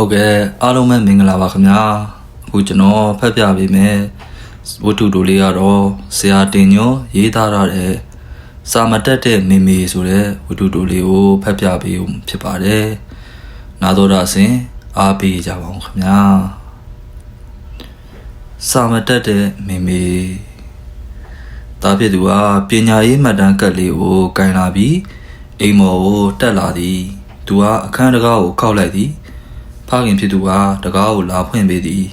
ဟုတ်ကဲ့အားလုံးပဲမင်္ဂလာပါခင်ဗျာအခုကျွန်တော်ဖတ်ပြပေးမယ်ဝတ္ထုတိုလေးကတော့ဆရာတင်ညောရေးသားရတဲ့စာမတက်တဲ့မေမေဆိုတဲ့ဝတ္ထုတိုလေးကိုဖတ်ပြပေးဦးဖြစ်ပါတယ်နာတော်တာစဉ်အားပေးကြပါဦးခင်ဗျာစာမတက်တဲ့မေမေတာဖြစ်သူဟာပညာရေးမှတ်တမ်းကတ်လေးကိုကင်လာပြီးအိမ်မော်ကိုတက်လာသည်သူဟာအခန်းတကားကိုခောက်လိုက်သည် ဖခင်ဖြစ်သူကတကားကိုလာဖွင့်ပေးသည်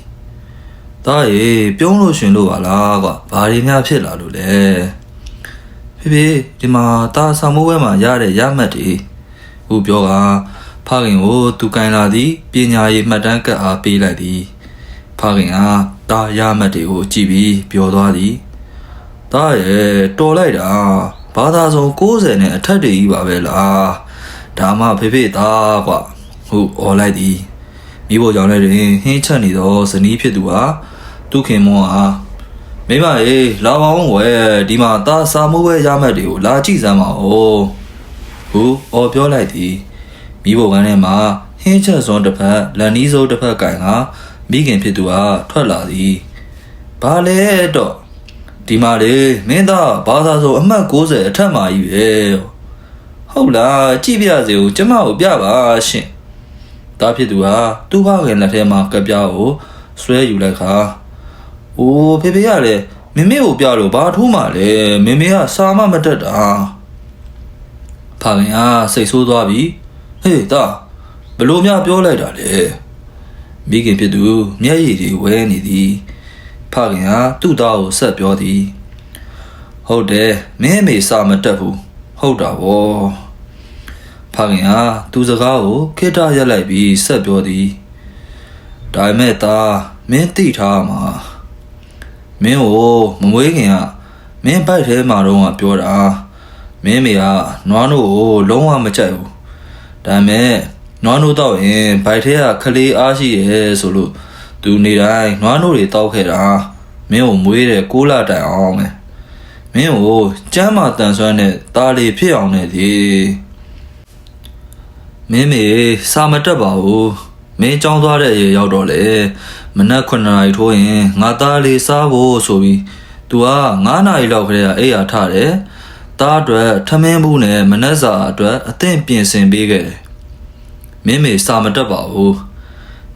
။ဒါရေပြုံးလို့ရှင်လို့ပါလားကွာ။ဘာတွေများဖြစ်လာလို့လဲ။ဖေဖေဒီမှာတာဆောင်မိုးဝဲမှာရတဲ့ရမှတ်တွေဟုပြောကဖခင်ကိုသူကင်လာသည်ပညာရေးမှတ်တမ်းကပ်အားပေးလိုက်သည်။ဖခင်ကတာရမှတ်တွေကိုကြည့်ပြီးပြောသွားသည်။ဒါရေတော်လိုက်တာဘာသာဆုံး60နဲ့အထက်တွေကြီးပါပဲလား။ဒါမှဖေဖေသားကွာဟုអော်လိုက်သည် မိဖို့ကြောင့်လည်းတွင်ဟင်းချက်နေသောဇနီးဖြစ်သူဟာသူခင်မွန်အားမိမရေလာပါအောင်ဝဲဒီမှာตาစာမိုးဝဲရမှတ်တွေကိုလာကြည့်စမ်းပါဦးဟုအော်ပြောလိုက်သည်မိဖို့ကန်းထဲမှာဟင်းချက်စွန်းတစ်ဖက်လန်နီးစိုးတစ်ဖက်ကင်ကမိခင်ဖြစ်သူဟာထွက်လာသည်ဘာလဲတော့ဒီမှာလေမင်းသားဘာသာဆိုအမှတ်60အထက်မှာကြီးပဲဟုတ်လားကြည့်ပြစေဦးကျမကိုပြပါရှင် တားဖြစ်သူဟာသူ့ဖခင်လက်ထဲမှာကပြားကိုဆွဲယူလိုက်ခါ။အိုးဖေဖေကလည်းမမေကိုပြလို့ဘာထိုးမှလဲမမေကစာမမတက်တာ။ဖခင်ကစိတ်ဆိုးသွားပြီ။ဟေးတာဘလို့များပြောလိုက်တာလေ။မိခင်ဖြစ်သူမျက်ရည်တွေဝဲနေသည်။ဖခင်ကသူ့သားကိုဆက်ပြောသည်။ဟုတ်တယ်မင်းအမေစာမတက်ဘူး။ဟုတ်တာဗော။ ဖခင်ဟာသူစကားကိုခေတ္တရက်လိုက်ပြီးဆက်ပြောသည်ဒါပေမဲ့သားမင်းသိထားမှာမင်းကိုမမွေးခင်ကမင်းဘိုက်ထဲမှာတော့ပြောတာမင်းမေကနွားနို့ကိုလုံးဝမကြိုက်ဘူးဒါပေမဲ့နွားနို့တော့ရင်ဘိုက်ထဲကခလေးအားရှိရဲဆိုလို့သူနေတိုင်းနွားနို့တွေတောက်ခဲ့တာမင်းကိုမွေးတယ်ကိုးလာတိုင်အောင်လေမင်းကိုကျမ်းမာတန်ဆွမ်းတဲ့ตาလေးဖြစ်အောင်နဲ့ဒီ မင်းမေစာမတက်ပါဘူးမင်းကြောင်းသွားတဲ့အရေရောက်တော့လေမနက်9နာရီထိုးရင်ငါသားလေးစားဖို့ဆိုပြီး तू က9နာရီလောက်ခရဲအိယာထတယ်သားအတွက်ထမင်းဘူးနဲ့မနက်စာအတွက်အသင့်ပြင်ဆင်ပေးခဲ့တယ်မင်းမေစာမတက်ပါဘူး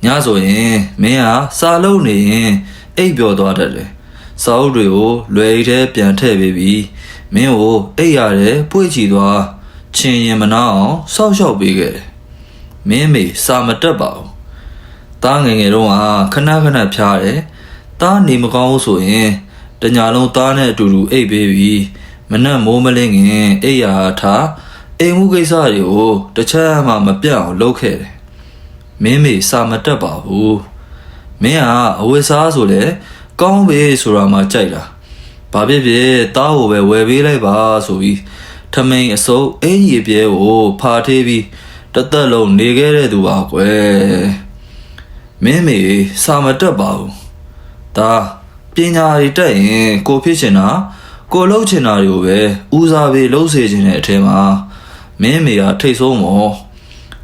ညဆိုရင်မင်းဟာစာလုံးနေရင်အိပ်ပျော်သွားတတ်တယ်စာအုပ်တွေကိုလွယ်ရီထဲပြန်ထည့်ပေးပြီးမင်းကိုအိပ်ရတယ်ပွေ့ချီသွား ချင်းရင်မနာအောင်စောက်ရှောက်ပေးခဲ့တယ်။မင်းမေစာမတက်ပါဘူး။တားငယ်ငယ်တော့ကခဏခဏဖြားတယ်။တားနေမကောင်းဘူးဆိုရင်တညာလုံးတားနဲ့အတူတူအိပ်ပေးပြီးမနှက်မိုးမလင်းခင်အိပ်ရာထားအိမ်မှုကိစ္စတွေကိုတစ်ချက်မှမပြတ်အောင်လုပ်ခဲ့တယ်။မင်းမေစာမတက်ပါဘူး။မင်းကအဝတ်စားဆိုလေကောင်းပြီဆိုတာမှကြိုက်တာ။ဘာဖြစ်ဖြစ်တားကိုပဲဝယ်ပေးလိုက်ပါဆိုပြီး ထမိန်အစုပ်အင်းကြီးပြဲကိုဖာထေးပြီးတစ်သက်လုံးနေခဲ့တဲ့သူပါကွယ်မင်းမေစာမတက်ပါဘူးဒါပညာတွေတက်ရင်ကိုဖြစ်ချင်တာကိုလှုပ်ချင်တာတွေကိုပဲဦးစားပေးလှုပ်စေချင်တဲ့အထဲမှာမင်းမေကထိတ်ဆုံးမော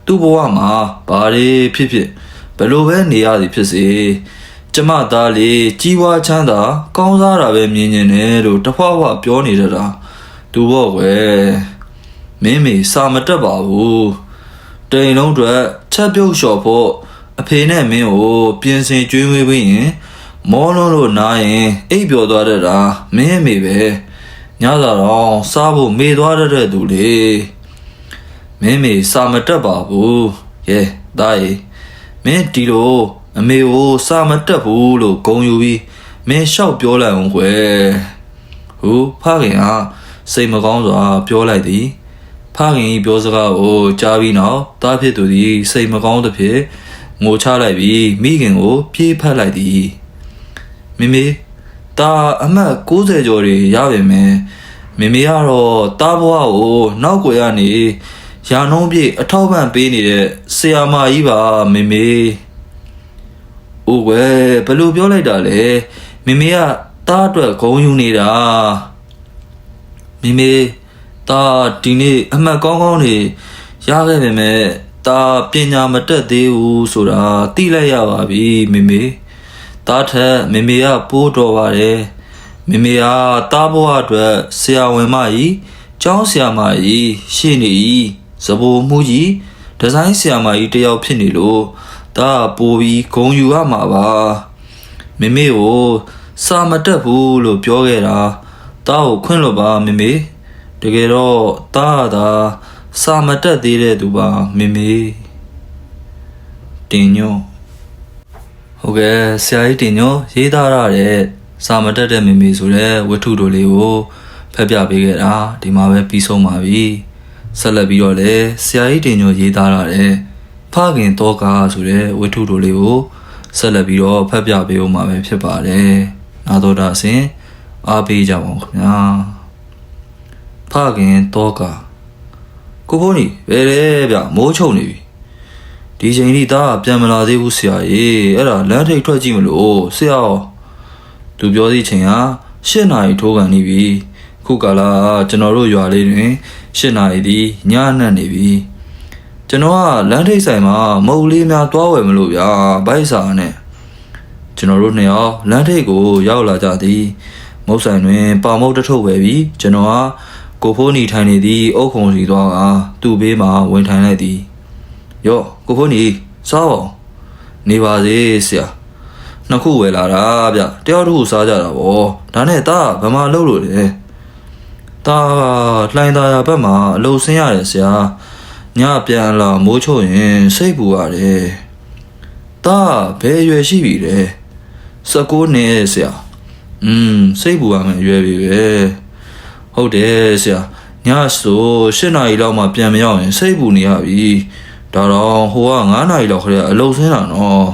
သူ့ဘဝမှာဘာတွေဖြစ်ဖြစ်ဘယ်လိုပဲနေရသည်ဖြစ်စေကျမသားလေးကြီးပွားချမ်းသာ ကောင်းစားတာပဲမြင်နေတယ်လို့တဖွာဖွာပြောနေတတ်တာ သူပေါ့ကွယ်မင်းမေစာမတက်ပါဘူးတိန်လုံးအတွက်ချက်ပြုတ်လျှော်ဖို့အဖေနဲ့မင်းကိုပြင်ဆင်ကျွေးမွေးပြီးရင်မောလုံးလို့နားရင်အိပ်ပျော်သွားတတ်တာမင်းအမေပဲညစာတော့စားဖို့မေသွားတတ်တဲ့သူလေမင်းမေစာမတက်ပါဘူးရဲဒါရီမင်းဒီလိုအမေကိုစာမတက်ဘူးလို့ဂုံယူပြီးမင်းလျှောက်ပြောလိုက်အောင်ကွယ်ဟူဖခင်က စိတ်မကောင်းစွာပြောလိုက်သည်ဖခင်၏ပြောစကားကိုကြားပြီးနောက်တားဖြစ်သူသည်စိတ်မကောင်းသဖြင့်ငိုချလိုက်ပြီးမိခင်ကို ပြေးဖက်လိုက်သည်မိမိတာအမတ်60ကျော်တွေရပါမယ်မိမိကတော့တားဘွားကိုနောက်ွယ်ကနေရာနှုံးပြည့်အထောက်ပံ့ပေးနေတဲ့ဆရာမကြီးပါမိမိ။အိုးဝဲဘယ်လိုပြောလိုက်တာလဲမိမိကတားအတွက်ဂုံယူနေတာ မိမိတာဒီနေ့အမှတ်ကောင်းကောင်းနေရခဲ့ပေမဲ့တာပညာမတက်သေးဘူးဆိုတာသိလိုက်ရပါပြီမေမေတားထက်မေမေကပိုးတော်ပါတယ်မေမေကတားဘဝအတွက်ဆရာဝန်မကြီးကျောင်းဆရာမကြီးရှေ့နေကြီးဇဘိုလ်မှုကြီးဒီဇိုင်းဆရာမကြီးတယောက်ဖြစ်နေလို့တားပိုးပြီးဂုံယူရမှာပါမေမေကိုစာမတက်ဘူးလို့ပြောခဲ့တာ တားကိုခွင့်လွတ်ပါမေမေတကယ်တော့တားကသာစာမတက်သေးတဲ့သူပါမေမေတင်ညိုဟုတ်ကဲ့ဆရာကြီးတင်ညိုရေးသားရတဲ့စာမတက်တဲ့မေမေဆိုတဲ့ဝတ္ထုတို့လေးကိုဖတ်ပြပေးခဲ့တာဒီမှာပဲပြီးဆုံးပါပြီဆက်လက်ပြီးတော့လည်းဆရာကြီးတင်ညိုရေးသားရတဲ့ဖခင်တော့ကားဆိုတဲ့ဝတ္ထုတို့လေးကိုဆက်လက်ပြီးတော့ဖတ်ပြပေးဦးမှာပဲဖြစ်ပါတယ်နာတော်တာအစဉ် အားပေးကြပါဦးခင်ဗျာဖခင်တော့ကားကိုဖိုးနီဘယ်လဲဗျမိုးချုံနေပြီဒီချိန်ထိသားကပြန်မလာသေးဘူးဆရာကြီးအဲ့ဒါလမ်းထိပ်ထွက်ကြည့်မလို့ဆရာရောသူပြောသည့်ချိန်ဟာ၈နာရီထိုးကန်နေပြီခုကာလာကျွန်တော်တို့ရွာလေးတွင်၈နာရီဒီညနှက်နေပြီကျွန်တော်ကလမ်းထိပ်ဆိုင်မှာမုတ်လေးများတွားဝယ်မလို့ဗျာဘိုက်စာနဲ့ကျွန်တော်တို့နှစ်ယောက်လမ်းထိပ်ကိုရောက်လာကြသည် မုတ်ဆိုင်တွင်ပါမုတ်တထုတ်ဝယ်ပြီးကျွန်တော်ဟာကိုဖိုးနီထိုင်နေသည့်အုတ်ခုံစီသွားကသူ့ဘေးမှာဝင်ထိုင်လိုက်သည်ယော့ကိုဖိုးနီစားအောင်နေပါစေဆရာနှစ်ခုဝယ်လာတာဗျတယောက်တစ်ခုစားကြတာဗောဒါနဲ့တာဗမာလှုပ်လို့လေတာလှိုင်းသားရဘက်မှာအလုံဆင်းရတယ်ဆရာညပြန်လာမိုးချုံရင်စိတ်ပူရတယ်တာဘယ်ရွယ်ရှိပြီလဲ19နှစ်ဆရာ อืมစိတ်ပူရမယ်အရွယ်ပြီပဲဟုတ်တယ်ဆရာညဆို၈နာရီလောက်မှပြန်မရောက်ရင်စိတ်ပူနေရပြီဒါတော့ဟိုက9နာရီလောက်ခရက်အလုံဆင်းတာနော်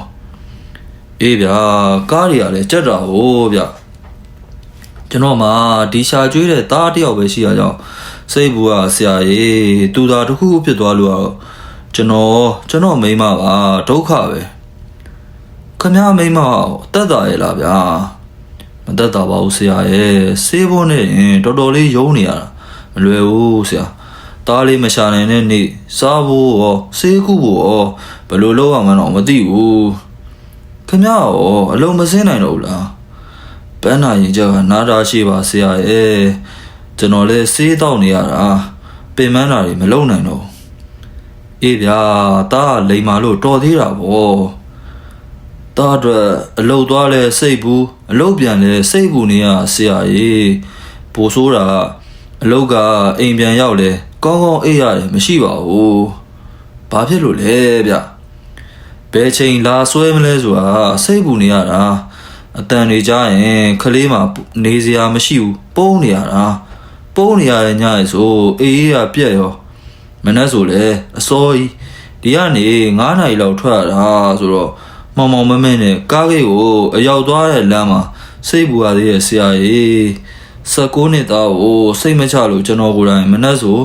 အေးဗျာကားတွေကလည်းကြက်တာဟိုဗျကျွန်တော်မှဒီရှာကျွေးတဲ့သားတစ်ယောက်ပဲရှိရကြောင်းစိတ်ပူကဆရာကြီးသူသာတစ်ခုခုဖြစ်သွားလို့ကတော့ကျွန်တော်ကျွန်တော်မိန်းမပါဒုက္ခပဲခမရမိန်းမတက်တာရဲ့လားဗျာ မတက်တာပါဘူးဆရာရဲ့ဆေးဖို့နဲ့ရင်တော်တော်လေးယုံနေရတာမလွယ်ဘူးဆရာတားလေးမရှာနိုင်တဲ့နေ့စားဖို့ရောဆေးကုဖို့ရောဘယ်လိုလုပ်ရမှန်းတော့မသိဘူးခင်ဗျားရောအလုံးမစင်းနိုင်တော့ဘူးလားပန်းနာရင်ကြကနားတာရှိပါဆရာရဲ့ကျွန်တော်လည်းဆေးတောက်နေရတာပင်မန်းတာတွေမလုံနိုင်တော့ဘူးအေးဗျာတားကလိမ်မာလို့တော်သေးတာဗော တားအတွက်အလုတ်သွားလဲစိတ်ဘူးအလုတ်ပြန်လဲစိတ်ဘူးနေရဆရာကြီးပိုဆိုးတာကအလုတ်ကအိမ်ပြန်ရောက်လဲကောင်းကောင်းအေးရတယ်မရှိပါဘူးဘာဖြစ်လို့လဲဗျဘယ်ချိန်လာဆွဲမလဲဆိုတာစိတ်ဘူးနေရတာအတန်တွေကြားရင်ခလေးမှာနေစရာမရှိဘူးပုံးနေရတာပုံးနေရတဲ့ညရေဆိုအေးအေးရပြက်ရောမနှက်ဆိုလဲအစောကြီးဒီကနေ9နာရီလောက်ထွက်ရတာဆိုတော့ မောင်မောင်မမဲနဲ့ကားဂိတ်ကိုအရောက်သွားတဲ့လမ်းမှာစိတ်ပူရသေးရဲ့ဆရာကြီး16နှစ်သားကိုစိတ်မချလို့ကျွန်တော်ကိုယ်တိုင်မနှက်ဆို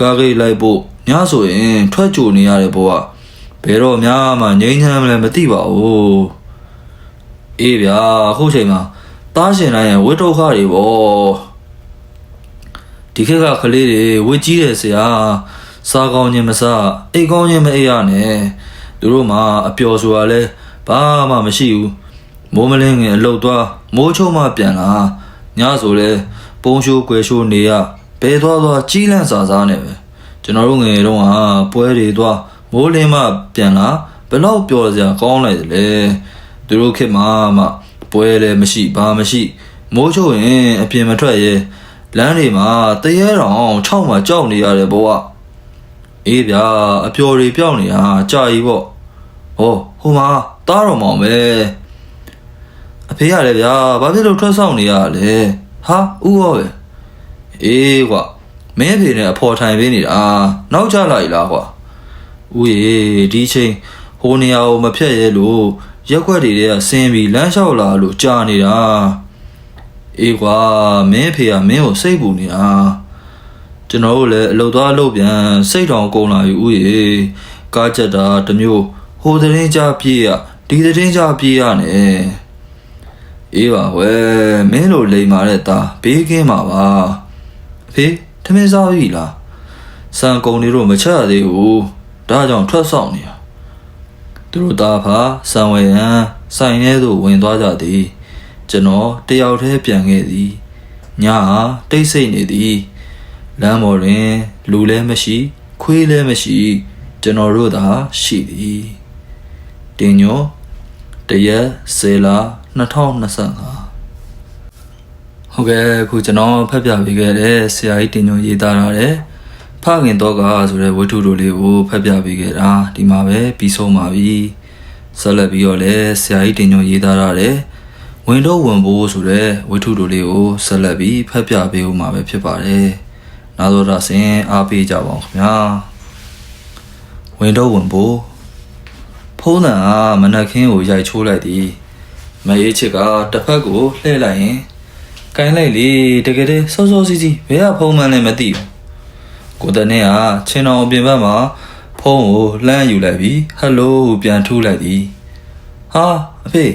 ကားဂိတ်လိုက်ဖို့ညဆိုရင်ထွက်ကြိုနေရတဲ့ဘဝဘယ်တော့များမှငြိမ်းချမ်းမလဲမသိပါဘူးအေးဗျာခုချိန်မှာတားရှင်တိုင်းရဲ့ဝိတုခတွေပေါ့ဒီခေတ်ကကလေးတွေဝစ်ကြီးတယ်ဆရာစားကောင်းခြင်းမစားအိတ်ကောင်းခြင်းမအိပ်ရနဲ့သူတို့မှာအပျော်ဆိုတာလဲ ဘာမှမရှိဘူးမိုးမလင်းငယ်အလုတ်သွားမိုးချုံမှပြန်လာညဆိုလဲပုံရှိုးကွယ်ရှိုးနေရဘဲသွားသွားကြီးလန့်စာစားနေပဲကျွန်တော်တို့ငယ်တုန်းကပွဲတွေသွားမိုးလင်းမှပြန်လာဘယ်တော့ပျော်စရာကောင်းလိုက်တယ်လေသူတို့ခေတ်မှာမှပွဲလည်းမရှိဘာမရှိ မိုးချုံရင်အပြင်မထွက်ရဲလမ်းတွေမှာတရေတောင်ခြောက်မှာကြောက်နေရတယ်ဘဝအေးဗျာအပျော်တွေပြောက်နေတာကြာကြီးပေါ့ဟော ဟိုမှာတားတော်မောင်ပဲအဖေရတယ်ဗျာဘာဖြစ်လို့ထွက်ဆောင်နေရလဲဟာဥရောပဲအေးကွာမင်းအဖေနဲ့အဖော်ထိုင်ပေးနေတာနောက်ကျလာ ਈ လားကွာဦးရေဒီချိန်ဟိုနေရာကိုမဖြတ်ရဲလို့ရက်ွက်တွေတွေကဆင်းပြီးလမ်းလျှောက်လာလို့ကြာနေတာအေးကွာမင်းအဖေကမင်းကိုစိတ်ပူနေတာကျွန်တော်တို့လည်းအလုပ်သွားအလုပ်ပြန်စိတ်တောင်ကုန်လာပြီဦးရေကားချက်တာတစ်မျိုး ဟိုသတင်းကြပြေးရဒီသတင်းကြပြေးရနဲ့အေးပါဝဲမင်းတို့လိမ်မာတဲ့သားဘေးကင်းပါပါအဖေထမင်းစားပြီလားစံကုန်နေတော့မချက်ရသေးဘူးဒါဒါကြောင့်ထွက်ဆောင်နေတာသူတို့သားဖာစံဝေယံဆိုင်ထဲသို့ဝင်သွားကြသည်ကျွန်တော်တယောက်တည်းပြန်ခဲ့သည်ညဟာတိတ်ဆိတ်နေသည်လမ်းပေါ်တွင် လူလည်းမရှိ ခွေးလည်းမရှိ ကျွန်တော်တို့သာရှိသည် တင်ညောတရက်စေလာ2025ဟုတ်ကဲ့အခုကျွန်တော်ဖတ်ပြပေးခဲ့တဲ့ဆရာကြီးတင်ညွန်ရေးသားထားတဲ့ဖခင်တော့ကဆိုတဲ့ဝတ္ထုတို့လေးကိုဖတ်ပြပေးခဲ့တာဒီမှာပဲပြီးဆုံးပါပြီဆက်လက်ပြီးတော့လည်းဆရာကြီးတင်ညွန်ရေးသားထားတဲ့ဝင်တော့ဝင်ဖို့ဆိုတဲ့ဝတ္ထုတို့လေးကိုဆက်လက်ပြီးဖတ်ပြပေးဦးမှာပဲဖြစ်ပါတယ်နောက်တော့ဒါဆင်အားပေးကြပါအောင်ခင်ဗျာဝင်တော့ဝင်ဖို့ ဖုံးတန်ကမနက်ခင်းကိုရိုက်ချိုးလိုက်သည်မအေးချစ်ကတစ်ဖက်ကိုလှည့်လိုက်ရင်ကိုင်းလိုက်လေတကယ်တည်းစောစောစီးစီးဘယ်ကဖုံးမှန်းလည်းမသိဘူးကိုတနေ့ကချင်းတော်အပြင်ဘက်မှာဖုံးကိုလှမ်းယူလိုက်ပြီးဟယ်လိုပြန်ထူးလိုက်သည်ဟာအဖေ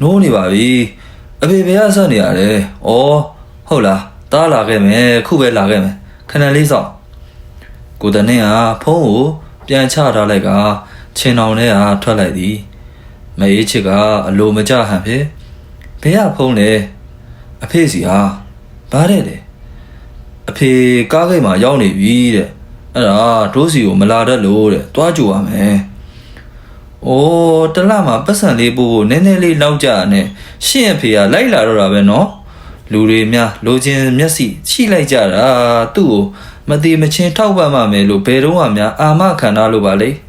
နိုးနေပါပြီအဖေဘယ်ကဆက်နေရလဲဩဟုတ်လားတားလာခဲ့မယ်ခုပဲလာခဲ့မယ်ခဏလေးစောင့်ကိုတနေ့ကဖုံးကိုပြန်ချထားလိုက်က ချင်းတော်နဲ့ကထွက်လိုက်သည်မအေးချစ်ကအလိုမကျဟန်ဖြစ်ဘယ်ကဖုံးလဲအဖေစီဟာဗါတဲ့လေအဖေကားဂိတ်မှာရောက်နေပြီတဲ့အဲ့ဒါဒိုးစီကိုမလာတတ်လို့တဲ့တွားကြိုရမယ်။အိုးတလမှာပတ်စံလေးပို့ဖို့နည်းနည်းလေးလောက်ကြနဲ့ရှင့်အဖေကလိုက်လာတော့တာပဲနော်။လူတွေများလိုချင်မျက်စိချိလိုက်ကြတာသူ့ကိုမတိမချင်းထောက်ပံ့မှမယ်လို့ဘယ်တော့မှများအာမခံထားလို့ပါလေ။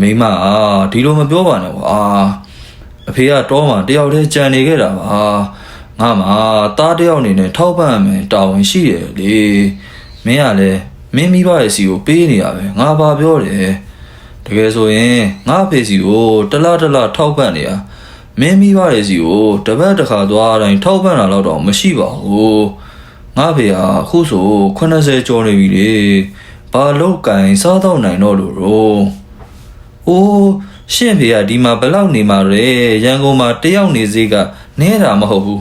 မိမအာဒီလိုမပြောပါနဲ့ကွာ။အဖေကတော့မှတယောက်တည်းကြံနေခဲ့တာပါငါမှတားတယောက်အနေနဲ့ထောက်ပံ့မယ်တာဝန်ရှိတယ်လေမင်းကလည်းမင်းမိဘရဲ့စီကိုပေးနေရပဲငါဘာပြောတယ်တကယ်ဆိုရင်ငါဖေစီကိုတလားတလားထောက်ပံ့နေရမင်းမိဘရဲ့စီကိုတပတ်တစ်ခါသွားတိုင်းထောက်ပံ့တာတော့မရှိပါဘူးငါဖေဟာအခုဆို80ကျော်နေပြီလေဘာလောက်ကင်စားတော့နိုင်တော့လို့ရော။ အိုးရှင့်ဖေကဒီမှာဘယ်လောက်နေမှာလဲရန်ကုန်မှာတယောက်နေစေးကနဲတာမဟုတ်ဘူး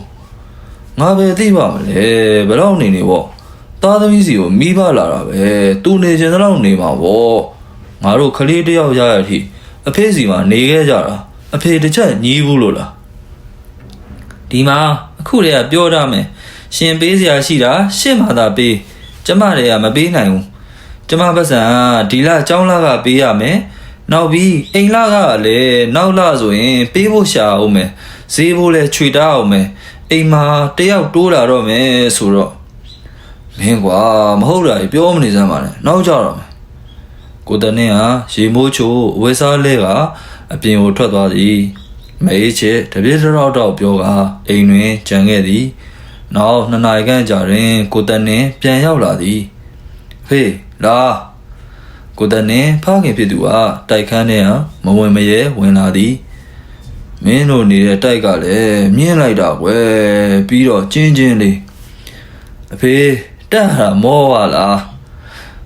။ငါပဲသိပါမလဲဘယ်လောက်နေနေပေါ့။သားသမီးစီကိုမိဘလာတာပဲ။သူနေချင်တဲ့လောက်နေမှာပေါ့။ငါတို့ကလေးတယောက်ရရတဲ့အထိအဖေစီမှာနေခဲ့ကြတာအဖေတစ်ချက်ညီးဘူးလို့လား။ဒီမှာအခုတည်းကပြောရမယ်။ရှင်ပေးစရာရှိတာရှင့်မှသာပေး။ကျမတွေကမပေးနိုင်ဘူး။ကျမပတ်စံဒီလအကြောင်းလကပေးရမယ်။ နောက်ပြီးအိမ်လကလည်းနောက်လဆိုရင်ပေးဖို့ရှာအောင်မယ်။ဈေးဖို့လည်းခြွေတားအောင်မယ်။အိမ်မှာတယောက်တိုးလာတော့မယ်ဆိုတော့မင်းကွာမဟုတ်တာကြီးပြောမနေစမ်းပါနဲ့။နောက်ကြတော့မယ်။ကိုတနေ့ဟာရေမိုးချိုးဝဲစားလဲကအပြင်ကိုထွက်သွားသည်။မအေးချစ်တပြည့်တော်တော့ပြောကအိမ်တွင်ကြံခဲ့သည်။နောက်နှစ်နာရီခန့်ကြာတွင်ကိုတနေ့ပြန်ရောက်လာသည်။ဖေးလာ ကိုတန်နဲ့ဖခင်ဖြစ်သူကတိုက်ခန်းထဲဟာမဝင်မရဲဝင်လာသည်မင်းတို့နေတဲ့တိုက်ကလည်းမြင်းလိုက်တာကွယ်ပြီးတော့ကျင်းချင်းလေးအဖေတက်ဟာမောပါလား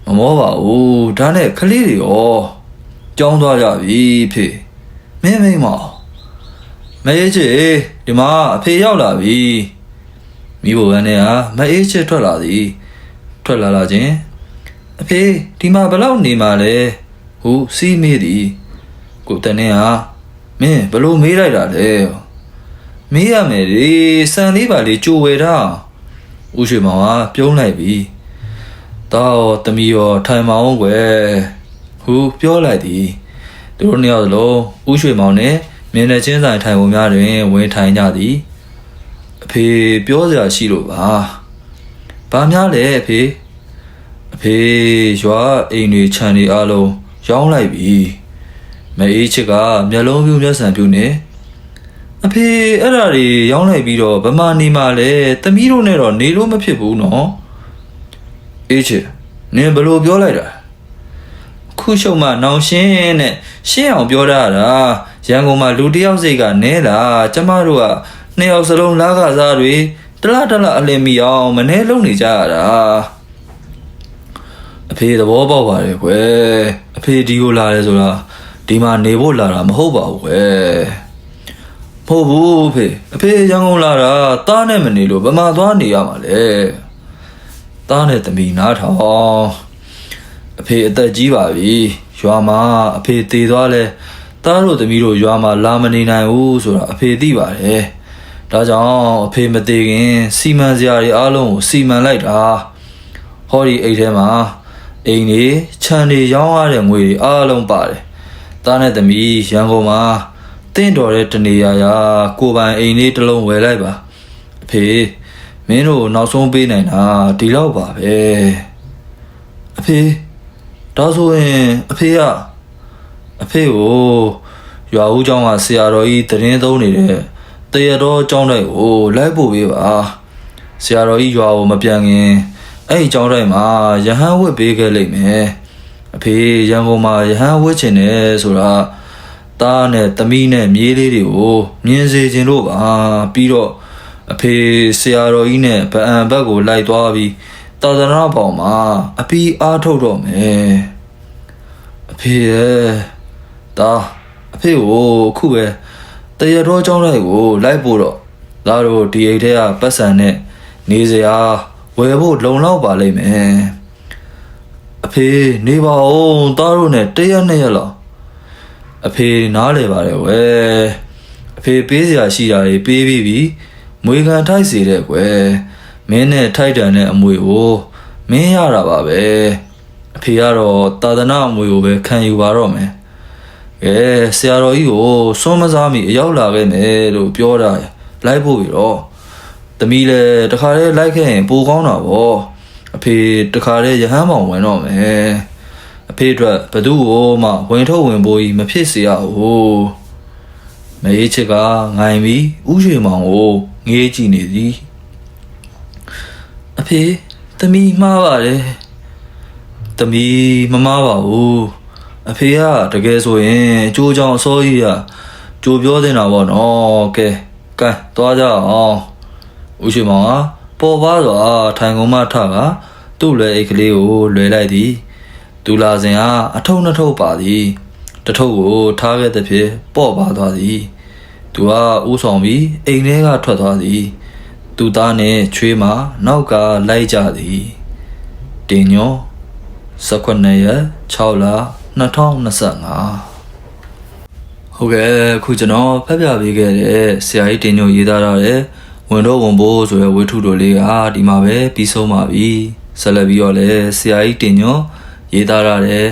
မမောပါဘူးဒါနဲ့ကလေးတွေရောကြောင်းသွားကြပြီဖေမင်းမိမ့်မောမအေးချေဒီမှာအဖေရောက်လာပြီမိဘဝန်နဲ့ဟာမအေးချေထွက်လာသည်ထွက်လာလာချင်း အဖေဒီမှာဘယ်လောက်နေမှာလဲဟူစီးမေးသည်ကိုတန်းနဲ့ဟာမင်းဘလို့မေးလိုက်တာလဲမေးရမယ်လေစံလေးပါလေကြိုဝယ်တာဦးရွှေမောင်ကပြုံးလိုက်ပြီတော့တမီရောထိုင်မအောင်ကွယ်ဟူပြောလိုက်သည်သူတို့နှစ်ယောက်စလုံးဦးရွှေမောင်နဲ့မြင်းနဲ့ချင်းဆိုင်ထိုင်ပုံများတွင်ဝင်ထိုင်ကြသည်အဖေပြောစရာရှိလို့ပါဘာများလဲအဖေအ ဖေရွာအိမ်တွေခြံတွေအားလုံးရောင်းလိုက်ပြီမအေးချစ်ကမျက်လုံးပြူးမျက်စံပြူးနေအဖေအဲ့ဒါတွေရောင်းလိုက်ပြီးတော့ဗမာနေမှာလဲတမီးတို့နဲ့တော့နေလို့မဖြစ်ဘူးနော်အေးချစ်နင်ဘယ်လိုပြောလိုက်တာခုရှုံမနောင်ရှင်းနဲ့ရှင်းအောင်ပြောတာတာရန်ကုန်မှာလူတစ်ယောက်စိတ်ကနဲတာကျမတို့ကနှစ်ယောက်စလုံးလာကစားတွေတလားတလားအလင်းမီအောင်မနှဲလုံးနေကြရတာ အဖေသဘောပေါက်ပါတယ်ကွယ်အဖေဒီကိုလာတယ်ဆိုတာဒီမှာနေဖို့လာတာမဟုတ်ပါဘူးကွယ်မဟုတ်ဘူးအဖေအဖေရန်ကုန်လာတာတားနဲ့မနေလို့ဘယ်မှာသွားနေရမှာလဲတားနဲ့တမီနားထောင်အဖေအသက်ကြီးပါပြီရွာမှာအဖေတည်သွားလဲတားတို့သမီးတို့ရွာမှာလာမနေနိုင်ဘူးဆိုတာအဖေသိပါတယ်ဒါကြောင့်အဖေမတည်ခင် စီမံစရာတွေအားလုံးကိုစီမံလိုက်တာဟောဒီအိတ်ထဲမှာ အိမ်တွေခြံတွေရောင်းရတဲ့ငွေတွေအားလုံးပါတယ်။သားနဲ့သမီးရန်ကုန်မှာတင့်တော်တဲ့တနေရာရာကိုပိုင်အိမ်လေးတစ်လုံးဝယ်လိုက်ပါ။အဖေမင်းတို့နောက်ဆုံးပေးနိုင်တာဒီလောက်ပါပဲ။အဖေဒါဆိုရင်အဖေကအဖေကိုရွာဦးကျောင်းကဆရာတော်ကြီးတရင်သုံးနေတဲ့တရတော်ကျောင်းတိုက်ကိုလိုက်ပို့ပေးပါ။ဆရာတော်ကြီးရွာကိုမပြန်ခင် အဲ့ဒီเจ้าတိုက်မှာယဟန်ဝတ်ပေးခဲ့လိမ့်မယ်အဖေရန်ကုန်မှာယဟန်ဝတ်ချင်တယ်ဆိုတာတားနဲ့သမီးနဲ့မြေးလေးတွေကိုမြင်စေခြင်းလို့ပါပြီးတော့အဖေဆရာတော်ကြီးနဲ့ဗအံဘက်ကိုလိုက်သွားပြီးတာသနာပေါင်မှာအပီးအားထုတ်တော့မယ်အဖေရဲ့ဒါအဖေကိုအခုပဲတရတော်ကြောင်းလိုက်ကိုလိုက်ဖို့တော့ဒါတို့ဒီအိတ်ထဲကပတ်စံနဲ့နေစရာ ဝယ်ဖို့လုံလောက်ပါလိမ့်မယ်အဖေနေပါဦးသားတို့နဲ့တရက်နှစ်ရက်လောက်အဖေနားလေပါတယ်ဝယ်အဖေပေးစရာရှိတာတွေပေးပြီးပြီမွေခံထိုက်စေတဲ့ကွယ်မင်းနဲ့ထိုက်တန်တဲ့အမွေကိုမင်းရတာပါပဲအဖေကတော့တာသနာအမွေကိုပဲခံယူပါတော့မယ်ကဲဆရာတော်ကြီးကိုစွန်းမစားမိအရောက်လာခဲ့မယ်လို့ပြောတာလိုက်ဖို့ပြီတော့ သမီးလည်းတခါတည်းလိုက်ခဲ့ရင်ပိုကောင်းတာဗောအဖေတခါတည်းရဟန်းမောင်ဝင်တော့မယ်အဖေအတွက်ဘသူ့ကိုမှဝင်ထုတ်ဝင်ပိုးကြီးမဖြစ်စေရဘူးမအေးချစ်ကငိုင်ပြီးဥရွှေမောင်ကိုငေးကြည့်နေသည်အဖေသမီးမှားပါတယ်သမီးမမှားပါဘူးအဖေကတကယ်ဆိုရင်အကျိုးကြောင့်အစိုးကြီးကကြိုပြောတင်တာပေါ့နော်ကဲကဲသွားကြအောင် ဥရှိမောင်ကပေါ်ပါစွာထိုင်ကုန်မထကသူ့လွယ်အိတ်ကလေးကိုလွယ်လိုက်သည်သူလာစဉ်ကအထုံနှစ်ထုပ်ပါသည်တထုပ်ကိုထားခဲ့တဲ့ဖြစ်ပေါ့ပါသွားသည်သူကဥဆောင်ပြီးအိမ်ထဲကထွက်သွားသည်သူသားနဲ့ချွေးမနောက်ကလိုက်ကြသည်တင်ညော19ရက်6လ2025ဟုတ်ကဲ့အခုကျွန်တော်ဖတ်ပြပေးခဲ့တဲ့ဆရာကြီးတင်ညိုရေးသားထားတဲ့ ဝင်တော့ဝင်ဖို့ဆိုရယ်ဝိထုတော်လေးကဒီမှာပဲပြီးဆုံးပါပြီဆက်လက်ပြီးတော့လည်းဆရာကြီးတင်ညိုရေးသားထားတဲ့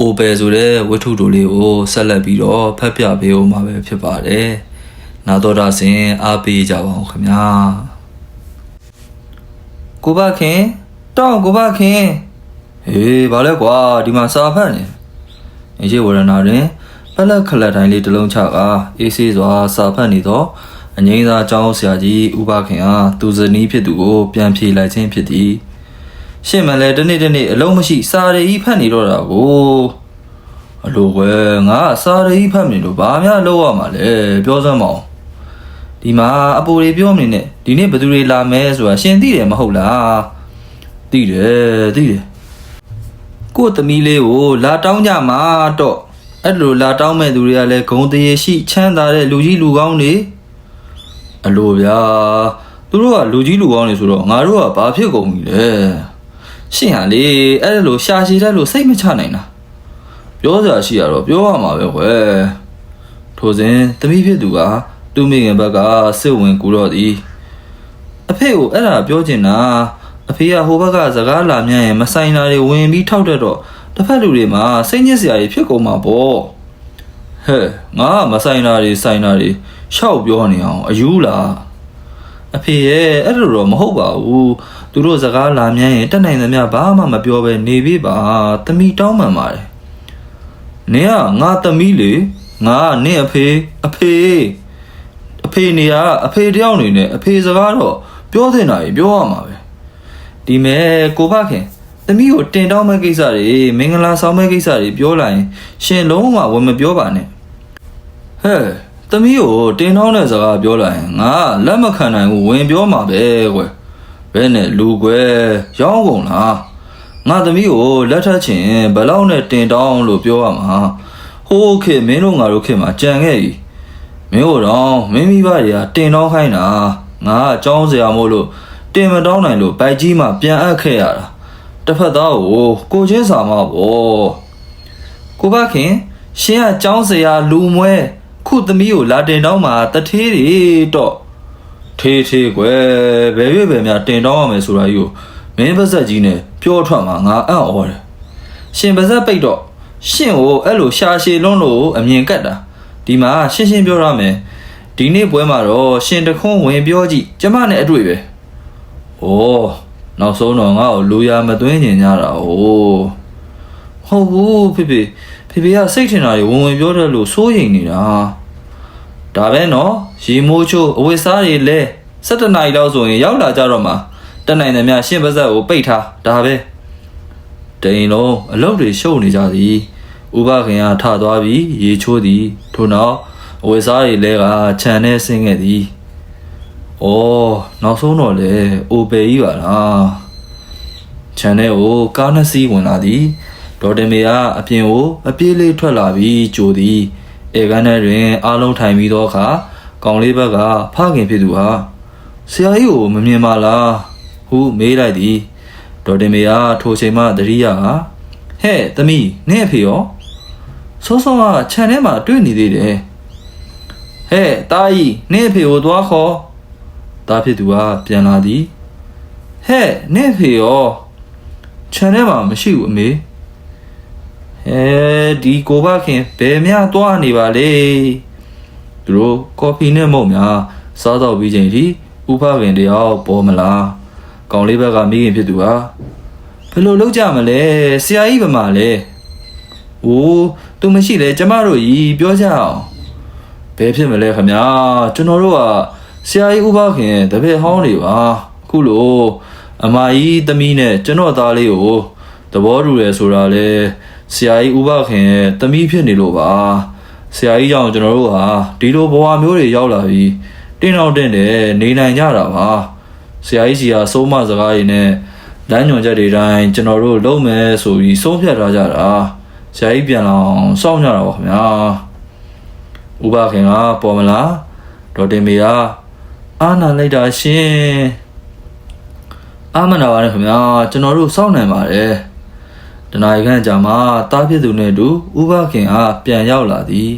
အိုပယ်ဆိုတဲ့ဝိထုတော်လေးကိုဆက်လက်ပြီးတော့ဖတ်ပြပေးဦးမှာပဲဖြစ်ပါတယ်နာတော်တာစဉ်အားပေးကြပါအောင်ခင်ဗျာကိုဘခင်တောင်းကိုဘခင်ဟေးဘာလဲကွာဒီမှာစာဖတ်နေအရေးဝရဏတွင်ပလက်ခလက်တိုင်းလေးတစ်လုံးချကအေးဆေးစွာစာဖတ်နေသော အငိမ့်သာကျောင်းဆရာကြီးဥပခင်အားသူဇနီးဖြစ်သူကိုပြန်ဖြေလိုက်ခြင်းဖြစ်သည်ရှင့်မလဲတနေ့တနေ့အလုံးမရှိ စာရီဖတ်နေတော့တာကိုအလိုကွယ်ငါစာရီဖတ်နေလို့ဘာများလုပ်ရမှာလဲပြောစမ်းမအောင်ဒီမှာအပူတွေပြောမနေနဲ့ဒီနေ့ဘယ်သူတွေလာမဲဆိုတာရှင်သိတယ်မဟုတ်လားသိတယ်သိတယ်ကို့သမီးလေးကိုလာတောင်းကြမှာတော့အဲ့လိုလာတောင်းမဲ့သူတွေကလည်းဂုံတရေရှိချမ်းသာတဲ့လူကြီးလူကောင်းတွေ အလိုဗျာသူတို့ကလူကြီးလူကောင်းတွေဆိုတော့ငါတို့ကဘာဖြစ်ကုန်ပြီလဲရှင့်ဟာလေအဲ့လိုရှာရှည်တတ်လို့စိတ်မချနိုင်တာပြောစရာရှိရတော့ပြောရမှာပဲကွယ်ထိုစဉ်သမီးဖြစ်သူကသူ့မိခင်ဘက်ကစစ်ဝင်ကူတော့သည်အဖေကိုအဲ့ဒါပြောချင်တာအဖေကဟိုဘက်ကစကားလာမြန်ရင်မဆိုင်တာတွေဝင်ပြီးထောက်တတ်တော့တစ်ဖက်လူတွေမှာစိတ်ညစ်စရာတွေဖြစ်ကုန်မှာပေါ့ ဟဲ့ငါကမဆိုင်တာတွေဆိုင်တာတွေရှောက်ပြောနေအောင်အယူလားအဖေရဲ့အဲ့လိုတော့မဟုတ်ပါဘူးသူတို့စကားလာမြန်ရင်တက်နိုင်သမျှဘာမှမပြောဘဲနေပြီပါတမိတောင်းမှန်ပါတယ်နင်ကငါတမိလေငါကနင့်အဖေအဖေအဖေနေရအဖေတယောက်နေနဲ့အဖေစကားတော့ပြောတင်တာကြီးပြောရမှာပဲဒီမဲ့ကိုဘခင် သမီးကိုတင်တောင်းမဲ့ကိစ္စတွေမင်္ဂလာဆောင်မဲ့ကိစ္စတွေပြောလိုက်ရင်ရှင်လုံးဝဝင်မပြောပါနဲ့ဟဲ့သမီးကိုတင်တောင်းတဲ့စကားပြောလိုက်ရင်ငါလက်မခံနိုင်ဘူးဝင်ပြောမှာပဲကွယ်ဘယ်နဲ့လူကွယ်ရောင်းကုန်လားငါသမီးကိုလက်ထပ်ချင်ဘယ်လောက်နဲ့တင်တောင်းလို့ပြောရမှာဟိုးခေတ်မင်းတို့ငါတို့ခေတ်မှာကြံခဲ့ပြီမင်းတို့တော့မင်းမိဘတွေကတင်တောင်းခိုင်းတာငါအကြောင်းစရာမို့လို့တင်မတောင်းနိုင်လို့ဗိုက်ကြီးမှပြန်အပ်ခဲ့ရတာ တစ်ဖက်သားကိုကိုချင်းစာမပေါ့ကိုဘခင်ရှင်ကကျောင်းစရာလူမွဲခုသမီးကိုလာတင်တောင်းမှာတထေးတွေတော့ထေးထေးကွယ်ဘယ်ရွေ့ပဲများတင်တောင်းရမယ်ဆိုတာကြီးကိုမင်းပါဇက်ကြီးနဲ့ပြောထွက်မှာငါအံ့ဩတယ်ရှင်ပါဇက်ပိတ်တော့ရှင်ကိုအဲ့လိုရှာရှည်လွန်းလို့အမြင်ကတ်တာဒီမှာရှင်းရှင်းပြောရမယ်ဒီနေ့ပွဲမှာတော့ရှင်တခွန်းဝင်ပြောကြည့်ကျမနဲ့အတွေ့ပဲဩ နောက်ဆုံးတော့ငါ့ကိုလူရမသွင်းညင်ကြတာဩဟုတ်ဘူးဖေဖေဖေဖေကစိတ်ထင်တာတွေဝင်ဝင်ပြောတယ်လို့စိုးရိမ်နေတာဒါပဲနော်ရေမိုးချိုးအဝတ်စားတွေလဲ17နာရီလောက်ဆိုရင်ရောက်လာကြတော့မှတက်နိုင်တယ်များရှင်းပါဇက်ကိုပိတ်ထားဒါပဲတိန်လုံးအလုတ်တွေရှုပ်နေကြသည်ဥပခင်ကထသွားပြီးရေချိုးသည်ထို့နောက်အဝတ်စားတွေလဲကခြံထဲဆင်းခဲ့သည် ဩနောက်ဆုံးတော့လေအိုပယ်ကြီးပါလားခြံထဲကိုကားနှစ်စီးဝင်လာသည်ဒေါ်တင်မေကအပြင်ကိုအပြေးလေးထွက်လာပြီးကြိုသည်ဧကန်ထဲတွင်အားလုံးထိုင်ပြီးသောအခါကောင်လေးဘက်ကဖခင်ဖြစ်သူဟာဆရာကြီးကိုမမြင်ပါလားဟုမေးလိုက်သည်ဒေါ်တင်မေကထိုချိန်မှတတိယဟာဟဲ့သမီးနင့်အဖေရောစောစောကခြံထဲမှာတွေ့နေသေးတယ်ဟဲ့တားကြီးနင့်အဖေကိုသွားခေါ် တားဖြစ်သူကပြန်လာသည်ဟဲ့နင့်အဖေရောခြံထဲမှာမရှိဘူးအမေအဲဒီကိုဘခင်ဘယ်များသွားနေပါလေသူတို့ကော်ဖီနဲ့မုန့်များစားတော့ပြီးချိန်ထိဥပခင်တယောက်ပေါ်မလားကောင်လေးဘက်ကမိခင်ဖြစ်သူဟာဘယ်လိုလုပ်ကြမလဲဆရာကြီးဗမာလဲအိုးသူမရှိလဲကျမတို့ကြီးပြောကြအောင်ဘယ်ဖြစ်မလဲခမညာကျွန်တော်တို့က ဆရာကြီးဥပခင်တပည့်ဟောင်းနေပါအခုလို့အမကြီးသမီးနဲ့ကျွန်တော်သားလေးကိုသဘောတူတယ်ဆိုတာလေဆရာကြီးဥပခင်ရဲ့သမီးဖြစ်နေလို့ပါဆရာကြီးကြောင့်ကျွန်တော်တို့ဟာဒီလိုဘဝမျိုးတွေရောက်လာပြီးတင်းတော့တင်းတယ်နေနိုင်ကြတာပါဆရာကြီးစီကစိုးမစကားရည်နဲ့လမ်းညွန်ချက်တွေတိုင်းကျွန်တော်တို့လုံးမယ်ဆိုပြီးဆုံးဖြတ်ထားကြတာဆရာကြီးပြန်လာအောင်စောင့်ကြတာပါခင်ဗျာဥပခင်ကပေါ်မလားဒေါ်တင်မေက အာနာလိုက်တာရှင်အာမနာပါနဲ့ခင်ဗျာကျွန်တော်တို့စောင့်နိုင်ပါတယ်တနာရီခန့်ကြာမှတားဖြစ်သူနဲ့အတူဥပခင်အားပြန်ရောက်လာသည်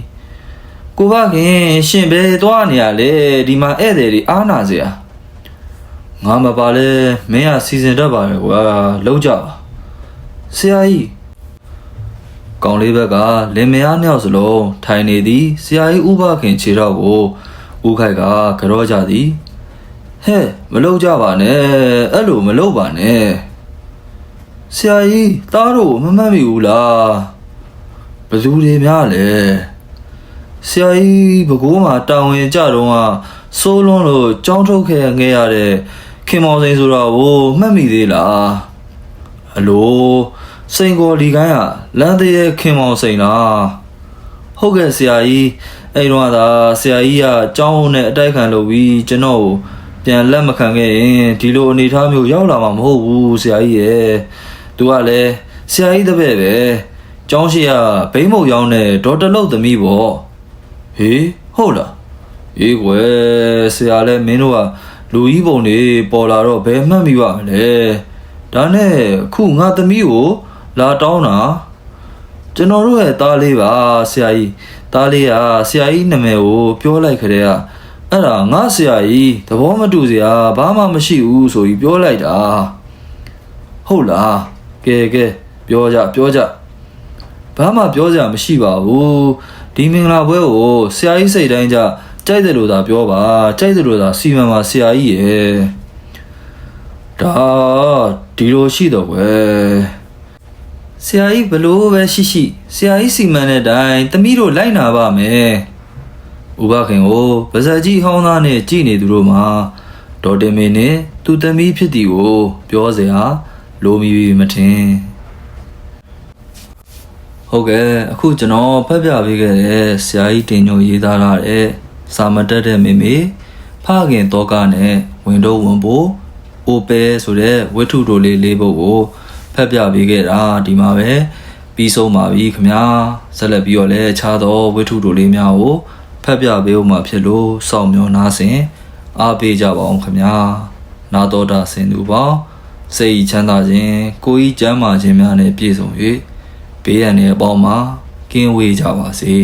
ကိုဘခင်ရှင်ဘယ်သွားနေရလဲဒီမှာဧည့်သည်တွေအားနာစရာငါမပါလဲမင်းကစီစဉ်တတ်ပါရဲ့ကွာလောက်ကြပါဆရာကြီးကောင်လေးဘက်ကလင်မယားနှစ်ယောက်စလုံးထိုင်နေသည်ဆရာကြီးဥပခင်ခြေတော့ကို ဥခိုက်ကကြောကြသည်ဟဲ့မလုပ်ကြပါနဲ့အဲ့လိုမလုပ်ပါနဲ့ဆရာကြီးတားတို့မမှတ်မိဘူးလားဘယ်သူတွေများလဲဆရာကြီးဘကိုးမှာတာဝန်ကြတော့ကစိုးလွန်းလို့ကြောင်းထုတ်ခဲ့ငဲရတဲ့ခင်မောင်စိန်ဆိုတော့ဟိုမှတ်မိသေးလားအလိုစိန်ကိုလီကိုင်းကလမ်းသေးတဲ့ခင်မောင်စိန်လားဟုတ်ကဲ့ဆရာကြီး အဲ့တော့ကသာဆရာကြီးကကြောင်းနဲ့အတိုက်ခံလုပ်ပြီးကျွန်တော်ကိုပြန်လက်မခံခဲ့ရင်ဒီလိုအနေအထားမျိုးရောက်လာမှာမဟုတ်ဘူးဆရာကြီးရဲ့သူကလည်းဆရာကြီးတပည့်ပဲကျောင်းရှိကဘိမ့်မုတ်ရောင်းတဲ့ဒေါ်တလုတ်သမီးပေါ့ဟေးဟုတ်လားအေးကွယ်ဆရာလည်းမင်းတို့ကလူကြီးပုံတွေပေါ်လာတော့ဘယ်မှတ်မိပါမလဲဒါနဲ့အခုငါသမီးကိုလာတောင်းတာကျွန်တော်တို့ရဲ့သားလေးပါဆရာကြီး သားလေးကဆရာကြီးနာမည်ကိုပြောလိုက်ခတဲ့ကအဲ့ဒါငါဆရာကြီးသဘောမတူစရာဘာမှမရှိဘူးဆိုပြီးပြောလိုက်တာဟုတ်လားကဲကဲပြောကြပြောကြဘာမှပြောစရာမရှိပါဘူးဒီမင်္ဂလာပွဲကိုဆရာကြီးစိတ်တိုင်းကြကြိုက်တယ်လို့သာပြောပါကြိုက်တယ်လို့သာစီမံပါဆရာကြီးရဲ့ဒါဒီလိုရှိတော့ကွယ် ဆရာကြီးဘလို့ပဲရှိရှိဆရာကြီးစီမံတဲ့အတိုင်းတမိတို့လိုက်နာပါမယ်။ဥပခင်ကိုဗဇက်ကြီးဟောင်းသားနဲ့ကြည်နေသူတို့မှာဒေါ်တင်မေနဲ့သူတမိဖြစ်တီကိုပြောစရာလိုမီပြီမထင်။ဟုတ်ကဲ့အခုကျွန်တော်ဖတ်ပြပေးခဲ့တဲ့ဆရာကြီးတင်ညိုရေးသားထားတဲ့စာမတက်တဲ့မိမိဖခင်တော့ကနဲ့ဝင်တော့ဝင်ဖို့ Opel ဆိုတဲ့ဝတ္ထုတို့လေးလေးပုဒ်ကို ဖတ်ပြပေးခဲ့တာဒီမှာပဲပြီးဆုံးပါပြီခင်ဗျာဆက်လက်ပြီးတော့လည်းအခြားသောဝတ္ထုတို့လေးများကိုဖတ်ပြပေးဦးမှာဖြစ်လို့စောင့်မျှော်နားဆင်အားပေးကြပါအောင်ခင်ဗျာနာတော်တာဆင်သူပေါင်းစိတ်ချမ်းသာခြင်းကိုယ်ဤကျမ်းမာခြင်းများနဲ့ပြည့်စုံ၍ဘေးရန်တွေအပေါင်းမှာကင်းဝေးကြပါစေ